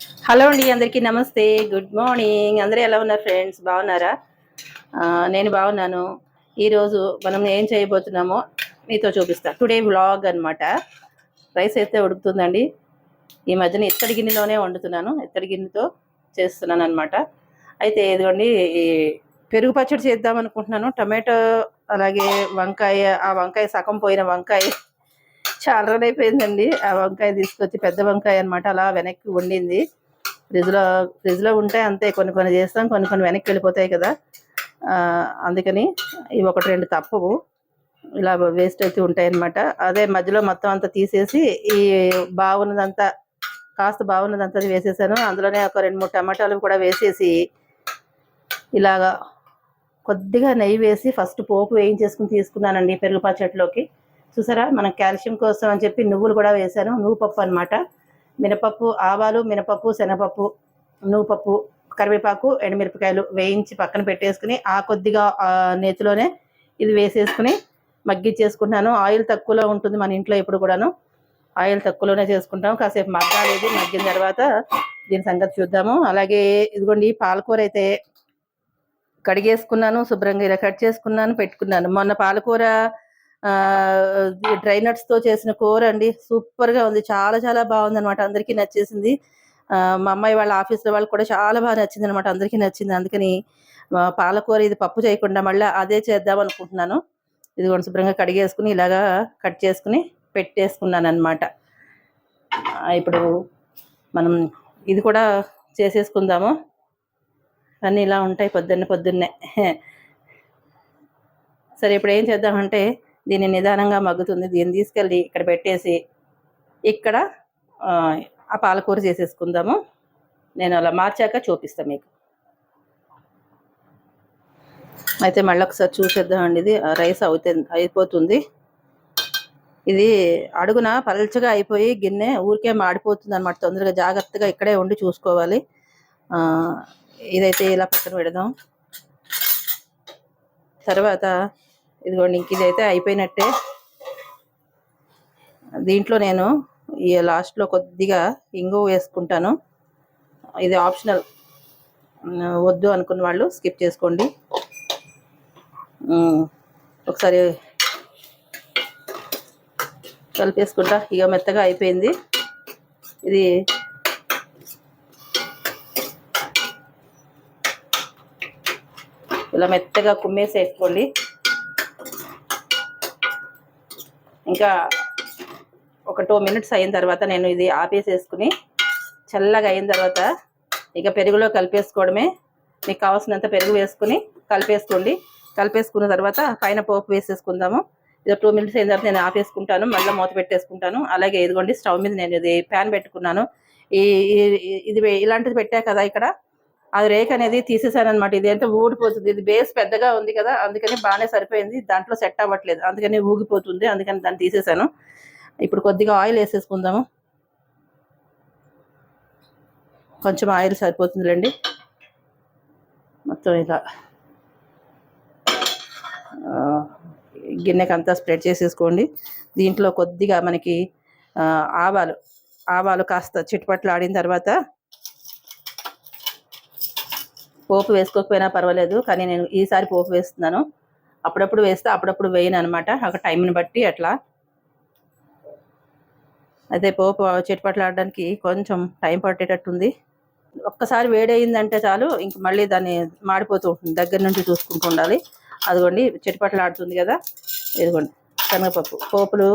Hello అండి అందరికీ నమస్తే గుడ్ మార్నింగ్. అందరూ ఎలా ఉన్నారు ఫ్రెండ్స్? బాగున్నారా? ఆ, నేను బాగున్నాను. ఈరోజు మనం ఏం చేయబోతున్నామో మీతో చూపిస్తా. టుడే వ్లాగ్ అన్నమాట. రైస్ అయితే ఉడుకుతుందండి. ఈ మధ్యన ఇత్తడి గిన్నెలోనే వండుతున్నాను. ఇత్తడి గిన్నెతో చేస్తున్నాను అనమాట అయితే ఇదిగోండి ఈ పెరుగు పచ్చడి చేద్దాం అనుకుంటున్నాను టమాటో అలాగే వంకాయ ఆ వంకాయ సగం పోయిన వంకాయ చాలా రోజులు అయిపోయిందండి. ఆ వంకాయ తీసుకొచ్చి పెద్ద వంకాయ అన్నమాట అలా వెనక్కి వండింది. ఫ్రిడ్జ్లో ఫ్రిడ్జ్లో ఉంటే అంతే కొన్ని కొన్ని చేస్తాం కొన్ని కొన్ని వెనక్కి వెళ్ళిపోతాయి కదా. అందుకని ఇవి ఒకటి రెండు తప్పవు. ఇలా వేస్ట్ అయితే ఉంటాయన్నమాట అదే మధ్యలో మొత్తం అంతా తీసేసి ఈ బాగున్నదంతా కాస్త బాగున్నదంతా వేసేసాను. అందులోనే ఒక రెండు మూడు టమాటాలు కూడా వేసేసి ఇలాగా కొద్దిగా నెయ్యి వేసి ఫస్ట్ పోపు వేయించేసుకుని తీసుకున్నానండి పెరుగు పచ్చట్లోకి. చూసారా? మనం కాల్షియం కోసం అని చెప్పి నువ్వులు కూడా వేసాను నువ్వు పప్పు అనమాట మినపప్పు ఆవాలు మినపప్పు శనగపప్పు నువ్వుపప్పు కరివేపాకు ఎండుమిరపకాయలు వేయించి పక్కన పెట్టేసుకుని ఆ కొద్దిగా నేతిలోనే ఇది వేసేసుకుని మగ్గిచ్చేసుకుంటున్నాను ఆయిల్ తక్కువలో ఉంటుంది మన ఇంట్లో ఎప్పుడు కూడాను. ఆయిల్ తక్కువలోనే చేసుకుంటాం. కాసేపు మగ్గాలేదు. మగ్గిన తర్వాత దీని సంగతి చూద్దాము. అలాగే ఇదిగోండి పాలకూర అయితే కడిగేసుకున్నాను. శుభ్రంగా ఇలా కట్ చేసుకున్నాను పెట్టుకున్నాను. మొన్న పాలకూర డ్రై nuts తో చేసిన కూర అండి. సూపర్గా ఉంది. చాలా చాలా బాగుంది అనమాట అందరికీ నచ్చేసింది. మా అమ్మాయి వాళ్ళ ఆఫీస్లో వాళ్ళు కూడా చాలా బాగా నచ్చింది అనమాట అందరికీ నచ్చింది. అందుకని పాలకూర ఇది పప్పు చేయకుండా మళ్ళీ అదే చేద్దాం అనుకుంటున్నాను. ఇది కూడా శుభ్రంగా కడిగేసుకుని ఇలాగా కట్ చేసుకుని పెట్టేసుకున్నాను అనమాట ఇప్పుడు మనం ఇది కూడా చేసేసుకుందాము. అన్నీ ఇలా ఉంటాయి పొద్దున్నే పొద్దున్నే. సరే ఇప్పుడు ఏం చేద్దామంటే దీన్ని నిదానంగా మగ్గుతుంది. దీన్ని తీసుకెళ్ళి ఇక్కడ పెట్టేసి ఇక్కడ ఆ, పాలకూర చేసేసుకుందాము. నేను అలా మార్చాక చూపిస్తాను మీకు. అయితే మళ్ళీ ఒకసారి చూసేద్దామండి ఇది. ఆ రైస్ అవుతుంది అయిపోతుంది. ఇది అడుగున పలచగా అయిపోయి గిన్నె ఊరికే మాడిపోతుంది అనమాట తొందరగా జాగ్రత్తగా ఇక్కడే ఉండి చూసుకోవాలి. ఇదైతే ఇలా పక్కన పెడదాం. తర్వాత ఇదిగోండి ఇంక ఇదైతే అయిపోయినట్టే. దీంట్లో నేను ఈ లాస్ట్లో కొద్దిగా ఇంగువ వేసుకుంటాను. ఇది ఆప్షనల్. వద్దు అనుకున్న వాళ్ళు స్కిప్ చేసుకోండి. ఒకసారి కలిపేసుకుంటా. ఇక మెత్తగా అయిపోయింది. ఇది ఇలా మెత్తగా కుమ్మేసేసుకోండి. ఇంకా ఒక టూ మినిట్స్ అయిన తర్వాత నేను ఇది ఆపేసేసుకుని చల్లగా అయిన తర్వాత ఇక పెరుగులో కలిపేసుకోవడమే. మీకు కావాల్సినంత పెరుగు వేసుకుని కలిపేసుకోండి. కలిపేసుకున్న తర్వాత పైన పోపు వేసేసుకుందాము. ఇది టూ మినిట్స్ అయిన తర్వాత నేను ఆపేసుకుంటాను. మళ్ళీ మూత పెట్టేసుకుంటాను. అలాగే ఇదిగోండి స్టవ్ మీద నేను ఇది ప్యాన్ పెట్టుకున్నాను. ఈ ఇది ఇలాంటిది పెట్టా కదా ఇక్కడ. అది రేక్ అనేది తీసేసాను అనమాట ఇది ఎంత ఊడిపోతుంది. ఇది బేస్ పెద్దగా ఉంది కదా అందుకని బాగానే సరిపోయింది. దాంట్లో సెట్ అవ్వట్లేదు. అందుకని ఊగిపోతుంది. అందుకని దాన్ని తీసేసాను ఇప్పుడు కొద్దిగా ఆయిల్ వేసేసుకుందాము. కొంచెం ఆయిల్ సరిపోతుందిలేండి మొత్తం ఇలా గిన్నెకి అంతా స్ప్రెడ్ చేసేసుకోండి. దీంట్లో కొద్దిగా మనకి ఆవాలు ఆవాలు కాస్త చిట్టుపట్లు ఆడిన తర్వాత పోపు వేసుకోకపోయినా పర్వాలేదు కానీ నేను ఈసారి పోపు వేస్తున్నాను. అప్పుడప్పుడు వేస్తే అప్పుడప్పుడు వేయను అనమాట ఒక టైంని బట్టి అట్లా. అయితే పోపు చిట్టుపట్లు ఆడడానికి కొంచెం టైం పట్టేటట్టుంది. ఒక్కసారి వేడయిందంటే చాలు ఇంక మళ్ళీ దాన్ని మాడిపోతూ ఉంటుంది. దగ్గర నుంచి చూసుకుంటూ ఉండాలి. అదిగోండి చిట్టుపట్లు ఆడుతుంది కదా. ఇదిగోండి శనగపప్పు. పోపులు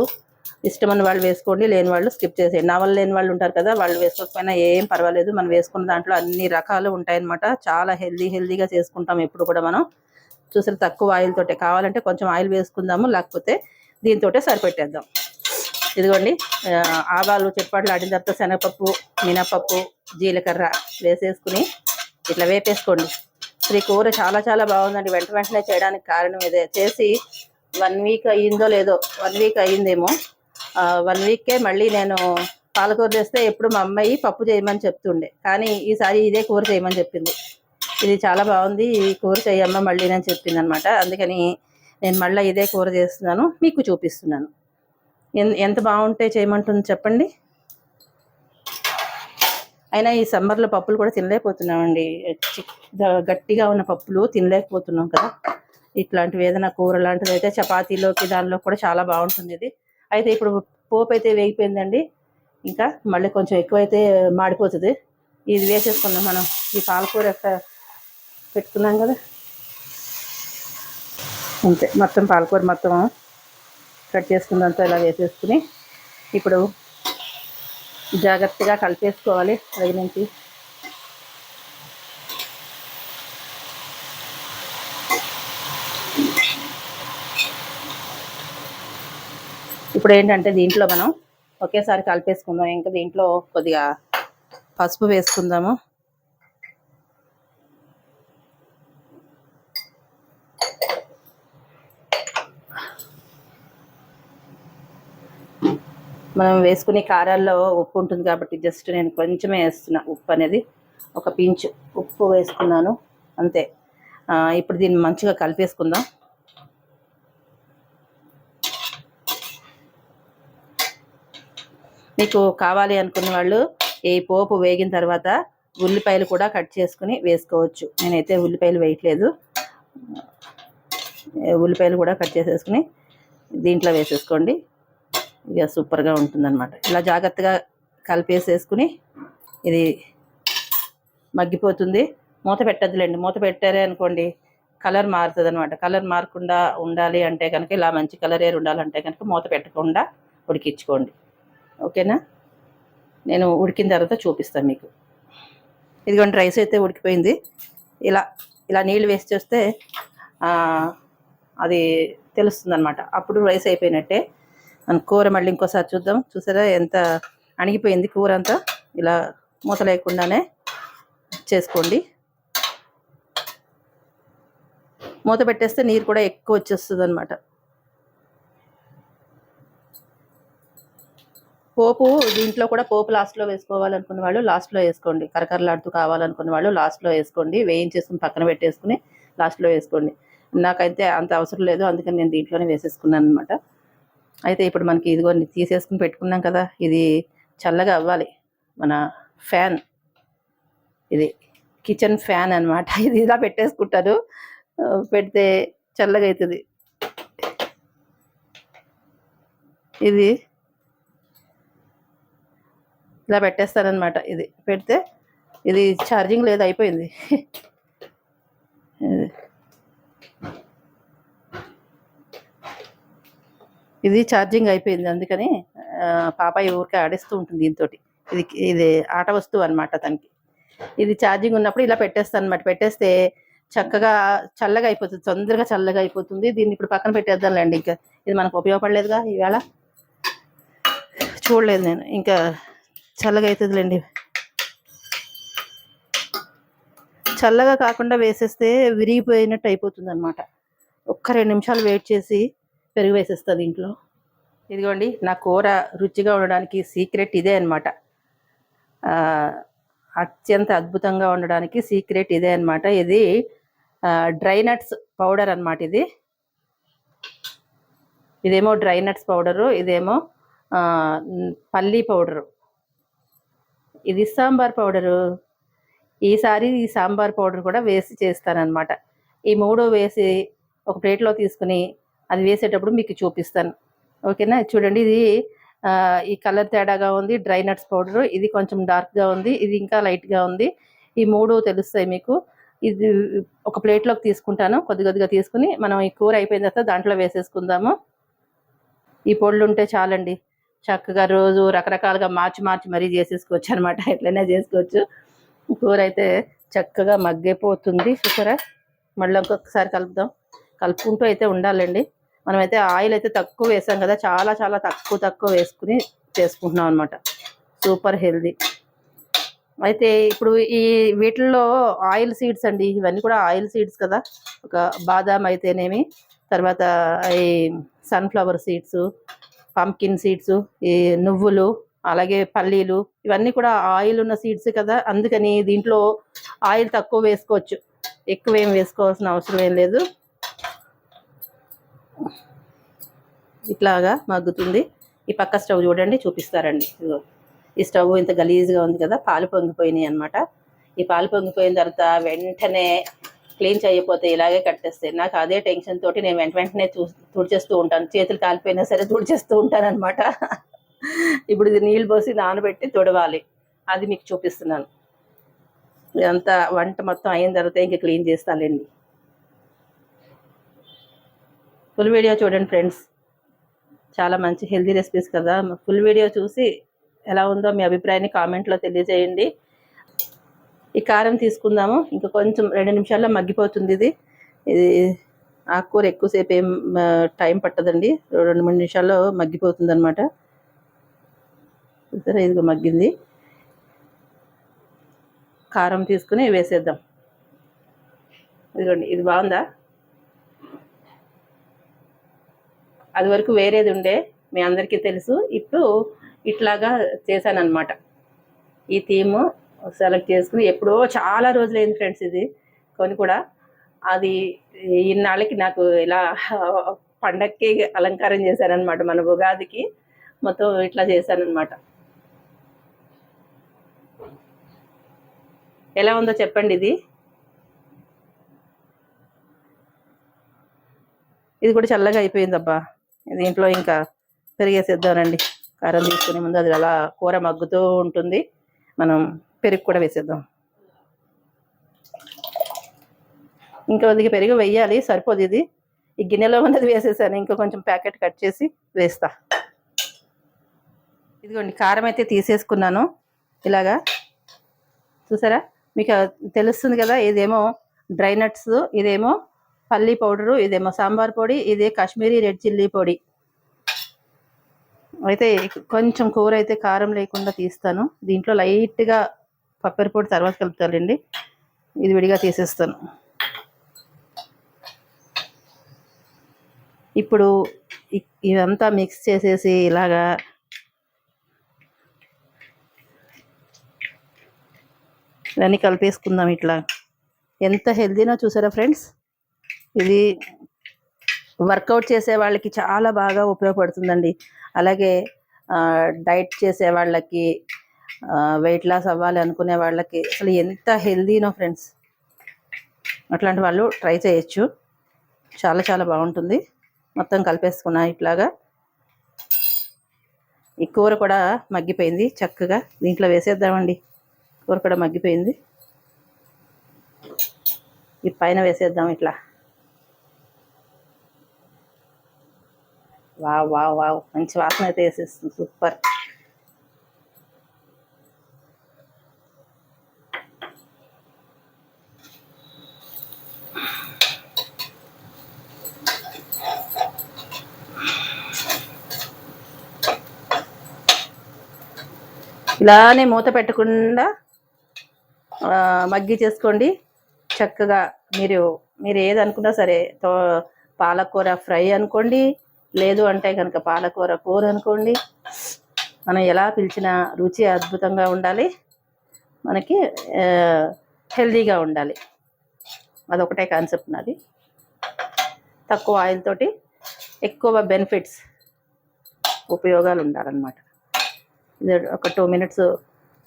ఇష్టమైన వాళ్ళు వేసుకోండి లేని వాళ్ళు స్కిప్ చేసేయండి. నవలు లేని వాళ్ళు ఉంటారు కదా వాళ్ళు వేసుకోకపోయినా ఏం పర్వాలేదు. మనం వేసుకున్న దాంట్లో అన్ని రకాలు ఉంటాయన్నమాట. చాలా హెల్దీ హెల్దీగా చేసుకుంటాం ఎప్పుడు కూడా మనం. చూసారు తక్కువ ఆయిల్ తోటే. కావాలంటే కొంచెం ఆయిల్ వేసుకుందాము లేకపోతే దీంతో సరిపెట్టేద్దాం. ఇదిగోండి ఆవాలు చిట్పాట్లు ఆడిన తర్వాత శనగపప్పు మినపప్పు జీలకర్ర వేసేసుకుని ఇట్లా వేపేసుకోండి. ఈ కూర చాలా చాలా బాగుందండి. వెంట వెంటనే చేయడానికి కారణం ఇదే. చేసి వన్ వీక్ అయ్యిందో లేదో వన్ వీక్ అయ్యిందేమో వన్ వీక్కే మళ్ళీ నేను పాలకూర చేస్తే ఎప్పుడు మా అమ్మాయి పప్పు చేయమని చెప్తుండే. కానీ ఈసారి ఇదే కూర చేయమని చెప్పింది. ఇది చాలా బాగుంది ఈ కూర చేయమ్మ మళ్ళీ నేను చెప్పింది అనమాట అందుకని నేను మళ్ళీ ఇదే కూర చేస్తున్నాను మీకు చూపిస్తున్నాను. ఎంత బాగుంటే చేయమంటుంది చెప్పండి? అయినా ఈ సమ్మర్లో పప్పులు కూడా తినలేకపోతున్నామండి. చి- గట్టిగా ఉన్న పప్పులు తినలేకపోతున్నాం కదా. ఇట్లాంటివి ఏదైనా కూర లాంటిది అయితే చపాతీలోకి దానిలో కూడా చాలా బాగుంటుంది ఇది. అయితే ఇప్పుడు పోపు అయితే వేగిపోయిందండి. ఇంకా మళ్ళీ కొంచెం ఎక్కువైతే మాడిపోతుంది. ఇది వేసేసుకుందాం మనం. ఈ పాలకూర ఎక్కడ పెట్టుకున్నాం కదా. అంతే మొత్తం పాలకూర మొత్తం కట్ చేసుకున్నంత ఇలా వేసేసుకుని ఇప్పుడు జాగ్రత్తగా కలిపేసుకోవాలి. అది నుంచి ఇప్పుడు ఏంటంటే దీంట్లో మనం ఒకేసారి కలిపేసుకుందాం. ఇంకా దీంట్లో కొద్దిగా పసుపు వేసుకుందాము. మనం వేసుకునే కారాల్లో ఉప్పు ఉంటుంది కాబట్టి జస్ట్ నేను కొంచెమే వేస్తున్నా ఉప్పు అనేది. ఒక పించు ఉప్పు వేసుకున్నాను. అంతే. ఇప్పుడు దీన్ని మంచిగా కలిపేసుకుందాం. మీకు కావాలి అనుకున్న వాళ్ళు ఈ పోపు వేగిన తర్వాత ఉల్లిపాయలు కూడా కట్ చేసుకుని వేసుకోవచ్చు. నేనైతే ఉల్లిపాయలు వేయట్లేదు. ఉల్లిపాయలు కూడా కట్ చేసేసుకుని దీంట్లో వేసేసుకోండి. ఇక సూపర్గా ఉంటుందన్నమాట. ఇలా జాగ్రత్తగా కలిపేసేసుకుని ఇది మగ్గిపోతుంది. మూత పెట్టద్దులేండి. మూత పెట్టారే అనుకోండి కలర్ మారుతుంది అనమాట కలర్ మారకుండా ఉండాలి అంటే కనుక ఇలా మంచి కలర్ ఏర్ ఉండాలంటే కనుక మూత పెట్టకుండా ఉడికించుకోండి. ఓకేనా? నేను ఉడికిన తర్వాత చూపిస్తాను మీకు. ఇదిగోండి రైస్ అయితే ఉడికిపోయింది. ఇలా ఇలా నీళ్ళు వేసి చేస్తే అది తెలుస్తుంది అనమాట అప్పుడు రైస్ అయిపోయినట్టే. కూర మళ్ళీ ఇంకోసారి చూద్దాం. చూసారా ఎంత అణిగిపోయింది కూర అంతా? ఇలా మూత లేకుండానే చేసుకోండి. మూత పెట్టేస్తే నీరు కూడా ఎక్కువ వచ్చేస్తుంది అనమాట పోపు దీంట్లో కూడా పోపు లాస్ట్లో వేసుకోవాలనుకున్న వాళ్ళు లాస్ట్లో వేసుకోండి. కరకరలాడుతూ కావాలనుకున్న వాళ్ళు లాస్ట్లో వేసుకోండి. వేయించేసుకుని పక్కన పెట్టేసుకుని లాస్ట్లో వేసుకోండి. నాకైతే అంత అవసరం లేదు. అందుకని నేను దీంట్లోనే వేసేసుకున్నాను అనమాట అయితే ఇప్పుడు మనకి ఇదిగో తీసేసుకుని పెట్టుకున్నాం కదా ఇది చల్లగా అవ్వాలి. మన ఫ్యాన్. ఇది కిచెన్ ఫ్యాన్ అన్నమాట. ఇది ఇలా పెట్టేసుకుంటారు. పెడితే చల్లగా అవుతుంది ఇది ఇలా పెట్టేస్తానమాట ఇది పెడితే ఇది ఛార్జింగ్ లేదు అయిపోయింది. ఇది. ఛార్జింగ్ అయిపోయింది అందుకని పాప పాపాయి ఊరికే ఆడిస్తూ ఉంటుంది దీంతో ఇది ఇది ఆట వస్తువు అనమాట తనకి. ఇది ఛార్జింగ్ ఉన్నప్పుడు ఇలా పెట్టేస్తాను అనమాట పెట్టేస్తే చక్కగా చల్లగా అయిపోతుంది తొందరగా చల్లగా అయిపోతుంది. దీన్ని ఇప్పుడు పక్కన పెట్టేద్దాంలేండి ఇంకా. ఇది మనకు ఉపయోగపడలేదుగా ఈవేళ? చూడలేదు నేను. ఇంకా చల్లగా అవుతుందిలేండి చల్లగా కాకుండా వేసేస్తే విరిగిపోయినట్టు అయిపోతుంది అనమాట ఒక్క రెండు నిమిషాలు వెయిట్ చేసి పెరుగు వేసేస్తుంది దీంట్లో. ఇదిగోండి నా కూర రుచిగా ఉండడానికి సీక్రెట్ ఇదే అనమాట అత్యంత అద్భుతంగా ఉండడానికి సీక్రెట్ ఇదే అన్నమాట. ఇది డ్రై నట్స్ పౌడర్ అనమాట ఇది. ఇదేమో డ్రై నట్స్ పౌడరు ఇదేమో పల్లీ పౌడరు. ఇది సాంబార్ పౌడరు. ఈసారి ఈ సాంబార్ పౌడర్ కూడా వేసి చేస్తానన్నమాట. ఈ మూడు వేసి ఒక ప్లేట్లో తీసుకుని అది వేసేటప్పుడు మీకు చూపిస్తాను. ఓకేనా? చూడండి ఇది ఈ కలర్ తేడాగా ఉంది డ్రై నట్స్ పౌడరు. ఇది కొంచెం డార్క్గా ఉంది ఇది ఇంకా లైట్గా ఉంది. ఈ మూడు తెలుస్తాయి మీకు. ఇది ఒక ప్లేట్లోకి తీసుకుంటాను కొద్ది కొద్దిగా తీసుకుని మనం ఈ కూర అయిపోయిన తర్వాత దాంట్లో వేసేసుకుందాము. ఈ పొడులు ఉంటే చాలండి. చక్కగా రోజు రకరకాలుగా మార్చి మార్చి మరీ చేసేసుకోవచ్చు అనమాట ఎట్లనే చేసుకోవచ్చు. కూర అయితే చక్కగా మగ్గిపోతుంది. చూసారా? మళ్ళీ ఇంకొకసారి కలుపుదాం. కలుపుకుంటూ అయితే ఉండాలండి. మనమైతే ఆయిల్ అయితే తక్కువ వేసాం కదా చాలా చాలా తక్కువ తక్కువ వేసుకుని చేసుకుంటున్నాం అనమాట సూపర్ హెల్దీ. అయితే ఇప్పుడు ఈ వీటిల్లో ఆయిల్ సీడ్స్ అండి ఇవన్నీ కూడా ఆయిల్ సీడ్స్ కదా. ఒక బాదాం అయితేనేమి తర్వాత ఈ సన్ఫ్లవర్ సీడ్స్ పంకిన్ సీడ్స్ ఈ నువ్వులు అలాగే పల్లీలు ఇవన్నీ కూడా ఆయిల్ ఉన్న సీడ్స్ కదా. అందుకని దీంట్లో ఆయిల్ తక్కువ వేసుకోవచ్చు. ఎక్కువ ఏం వేసుకోవాల్సిన అవసరం ఏం లేదు. ఇట్లాగా మగ్గుతుంది. ఈ పక్క స్టవ్ చూడండి చూపిస్తారండి. ఇదిగో ఈ స్టవ్ ఇంత గలీజ్గా ఉంది కదా పాలు పొంగిపోయినాయి అనమాట ఈ పాలు పొంగిపోయిన తర్వాత వెంటనే క్లీన్ చేయకపోతే ఇలాగే కట్టేస్తే నాకు అదే టెన్షన్ తోటి నేను వెంట వెంటనే చూ తుడిచేస్తూ ఉంటాను. చేతులు కాలిపోయినా సరే తుడిచేస్తూ ఉంటాను అనమాట ఇప్పుడు ఇది నీళ్ళు పోసి నానబెట్టి తుడవాలి. అది మీకు చూపిస్తున్నాను. ఇదంతా వంట మొత్తం అయిన తర్వాత ఇంక క్లీన్ చేస్తానండి ఫుల్ వీడియో చూడండి ఫ్రెండ్స్. చాలా మంచి హెల్తీ రెసిపీస్ కదా. ఫుల్ వీడియో చూసి ఎలా ఉందో మీ అభిప్రాయాన్ని కామెంట్లో తెలియజేయండి. ఈ కారం తీసుకుందాము. ఇంకా కొంచెం రెండు నిమిషాల్లో మగ్గిపోతుంది ఇది. ఇది ఆకుకూర ఎక్కువసేపు ఏం టైం పట్టదండి. రెండు మూడు నిమిషాల్లో మగ్గిపోతుంది అనమాట సరే ఇదిగో మగ్గింది. కారం తీసుకుని వేసేద్దాం. ఇదిగోండి ఇది బాగుందా? అది వరకు వేరేది ఉండే మీ అందరికీ తెలుసు. ఇప్పుడు ఇట్లాగా చేశాను ఈ థీమ్ సెలెక్ట్ చేసుకుని ఎప్పుడో చాలా రోజులైంది ఫ్రెండ్స్ ఇది. కొని కూడా అది ఇన్నాళ్ళకి నాకు ఇలా పండక్కి అలంకారం చేశానన్నమాట మన ఉగాదికి. మొత్తం ఇట్లా చేశానమాట ఎలా ఉందో చెప్పండి ఇది. ఇది కూడా చల్లగా అయిపోయిందబ్బా. దీంట్లో ఇంకా పెరిగేసేద్దామండి. కారం తీసుకునే ముందు అది అలా కూర మగ్గుతూ ఉంటుంది. మనం పెరుగు కూడా వేసేద్దాం. ఇంకా కొద్దిగా పెరుగు వేయాలి సరిపోదు ఇది. ఈ గిన్నెలో ఉన్నది వేసేసాను ఇంకా కొంచెం ప్యాకెట్ కట్ చేసి వేస్తా. ఇదిగోండి కారం అయితే తీసేసుకున్నాను. ఇలాగా. చూసారా? మీకు తెలుస్తుంది కదా ఇదేమో డ్రై నట్స్ ఇదేమో పల్లి పౌడరు ఇదేమో సాంబార్ పొడి ఇదే కాశ్మీరీ రెడ్ చిల్లీ పొడి. అయితే కొంచెం కూర అయితే కారం లేకుండా తీస్తాను. దీంట్లో లైట్గా పప్పరి పొడి తర్వాత కలుపుతారండి ఇది విడిగా తీసేస్తాను. ఇప్పుడు ఇదంతా మిక్స్ చేసేసి ఇలాగా ఇవన్నీ కలిపేసుకుందాం ఇట్లా. ఎంత హెల్దీనో చూసారా ఫ్రెండ్స్? ఇది వర్కౌట్ చేసే వాళ్ళకి చాలా బాగా ఉపయోగపడుతుందండి. అలాగే డైట్ చేసే వాళ్ళకి వెయిట్ లాస్ అవ్వాలి అనుకునే వాళ్ళకి. అసలు ఎంత హెల్దీనో ఫ్రెండ్స్ అట్లాంటి వాళ్ళు ట్రై చేయొచ్చు. చాలా చాలా బాగుంటుంది. మొత్తం కలిపేసుకున్నా ఇట్లాగా. ఈ కూర కూడా మగ్గిపోయింది చక్కగా. దీంట్లో వేసేద్దామండి. కూర కూడా మగ్గిపోయింది. ఈ పైన వేసేద్దాం ఇట్లా. Wow wow wow. మంచి వాసన అయితే వేసేస్తుంది. సూపర్. ఇలానే మూత పెట్టకుండా మగ్గి చేసుకోండి. చక్కగా మీరు మీరు ఏదనుకున్నా సరే తో పాలకూర ఫ్రై అనుకోండి. లేదు అంటే కనుక పాలకూర కూర అనుకోండి. మనం ఎలా పిలిచినా రుచి అద్భుతంగా ఉండాలి. మనకి హెల్దీగా ఉండాలి. అదొకటే కాన్సెప్ట్ నాది. తక్కువ ఆయిల్ తోటి ఎక్కువ బెనిఫిట్స్ ఉపయోగాలు ఉండాలన్నమాట. ఒక టూ మినిట్స్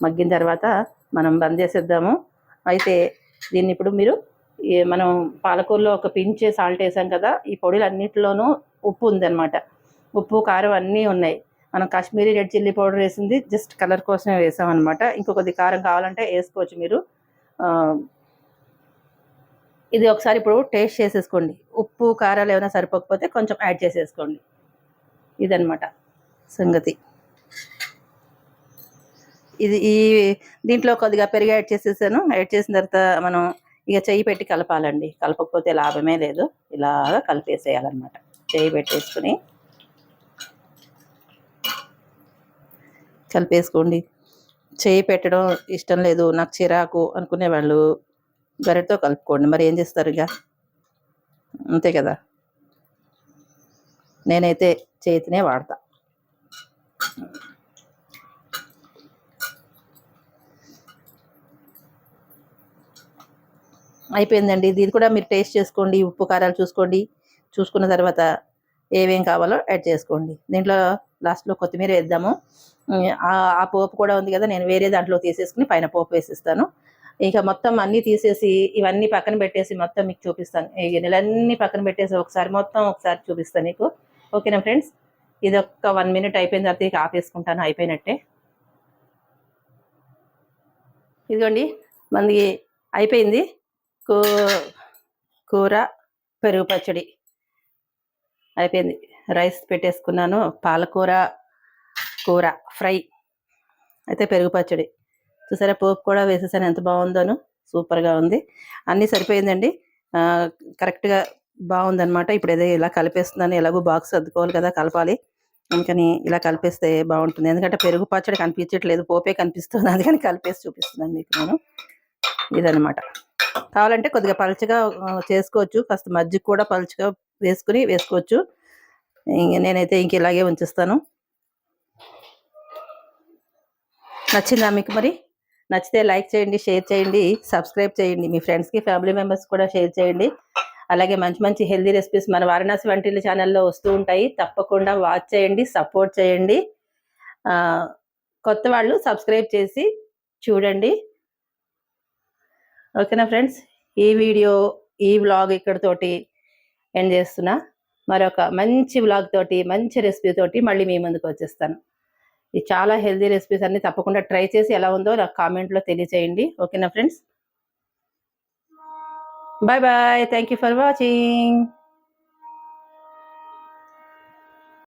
మగ్గిన తర్వాత మనం బంద్ చేసేద్దాము. అయితే దీన్ని ఇప్పుడు మీరు మనం పాలకూరలో ఒక పించ్ సాల్ట్ వేసాం కదా ఈ పొడిలు అన్నిటిలోనూ ఉప్పు ఉందన్నమాట. ఉప్పు కారం అన్నీ ఉన్నాయి. మనం కాశ్మీరీ రెడ్ చిల్లీ పౌడర్ వేసింది జస్ట్ కలర్ కోసమే వేసాం అనమాట ఇంకొకది కారం కావాలంటే వేసుకోవచ్చు మీరు. ఇది ఒకసారి ఇప్పుడు టేస్ట్ చేసేసుకోండి. ఉప్పు కారాలు ఏమైనా సరిపోకపోతే కొంచెం యాడ్ చేసేసుకోండి. ఇదన్నమాట సంగతి. ఇది ఈ దీంట్లో కొద్దిగా పెరిగి యాడ్ చేసేసాను. యాడ్ చేసిన తర్వాత మనం ఇక చెయ్యి పెట్టి కలపాలండి. కలపకపోతే లాభమే లేదు. ఇలాగా కలిపేసేయాలన్నమాట. చెయ్యి పెట్టేసుకుని కలిపేసుకోండి. చెయ్యి పెట్టడం ఇష్టం లేదు నాకు చిరాకు అనుకునే వాళ్ళు గరిటతో కలుపుకోండి. మరి ఏం చేస్తారు ఇక? అంతే కదా? నేనైతే చేతినే వాడతా. అయిపోయిందండి. ఇది కూడా మీరు టేస్ట్ చేసుకోండి ఉప్పు కారాలు చూసుకోండి చూసుకున్న తర్వాత ఏమేం కావాలో యాడ్ చేసుకోండి. దీంట్లో లాస్ట్లో కొత్తిమీర వేద్దాము. ఆ- పోపు కూడా ఉంది కదా నేను వేరే దాంట్లో తీసేసుకుని పైన పోపు వేసిస్తాను. ఇక మొత్తం అన్నీ తీసేసి ఇవన్నీ పక్కన పెట్టేసి మొత్తం మీకు చూపిస్తాను. ఈ గిన్నెలన్నీ పక్కన పెట్టేసి ఒకసారి మొత్తం ఒకసారి చూపిస్తాను మీకు. ఓకేనా ఫ్రెండ్స్? ఇది ఒక్క వన్ మినిట్ అయిపోయిన తర్వాత ఇక ఆపేసుకుంటాను అయిపోయినట్టే. ఇదిగోండి మనకి అయిపోయింది. కూ కూర పెరుగు పచ్చడి. అయిపోయింది. రైస్ పెట్టేసుకున్నాను. పాలకూర కూర ఫ్రై. అయితే పెరుగు పచ్చడి. చూసారా పోపు కూడా వేసేసాను. ఎంత బాగుందోను. సూపర్గా ఉంది. అన్నీ సరిపోయిందండి. కరెక్ట్గా బాగుందనమాట ఇప్పుడు ఏదో ఇలా కలిపేస్తున్నాను. ఎలాగో బాక్స్ అద్దుకోవాలి కదా కలపాలి. అందుకని ఇలా కలిపేస్తే బాగుంటుంది. ఎందుకంటే పెరుగు పచ్చడి కనిపించట్లేదు. పోపే కనిపిస్తుంది. అందుకని కలిపేసి చూపిస్తున్నాను మీకు నేను. ఇదనమాట కావాలంటే కొద్దిగా పలుచగా చేసుకోవచ్చు. కాస్త మజ్జిగ కూడా పలుచగా వేసుకుని వేసుకోవచ్చు. నేనైతే ఇంక ఇలాగే ఉంచుస్తాను. నచ్చిందా మీకు మరి? నచ్చితే లైక్ చేయండి షేర్ చేయండి సబ్స్క్రైబ్ చేయండి. మీ ఫ్రెండ్స్కి ఫ్యామిలీ మెంబర్స్ కూడా షేర్ చేయండి. అలాగే మంచి మంచి హెల్దీ రెసిపీస్ మన వారణాసి వంటిల్లు ఛానల్లో వస్తూ ఉంటాయి. తప్పకుండా వాచ్ చేయండి సపోర్ట్ చేయండి. కొత్త వాళ్ళు సబ్స్క్రైబ్ చేసి చూడండి. ఓకేనా ఫ్రెండ్స్? ఈ వీడియో ఈ వ్లాగ్ ఇక్కడతోటి ఎండ్ చేస్తున్నా. మరొక మంచి వ్లాగ్ తోటి మంచి రెసిపీ తోటి మళ్ళీ మీ ముందుకు వచ్చేస్తాను. ఇది చాలా హెల్దీ రెసిపీస్ అన్ని తప్పకుండా ట్రై చేసి ఎలా ఉందో నాకు కామెంట్లో తెలియచేయండి. ఓకేనా friends? Bye bye. Thank you for watching.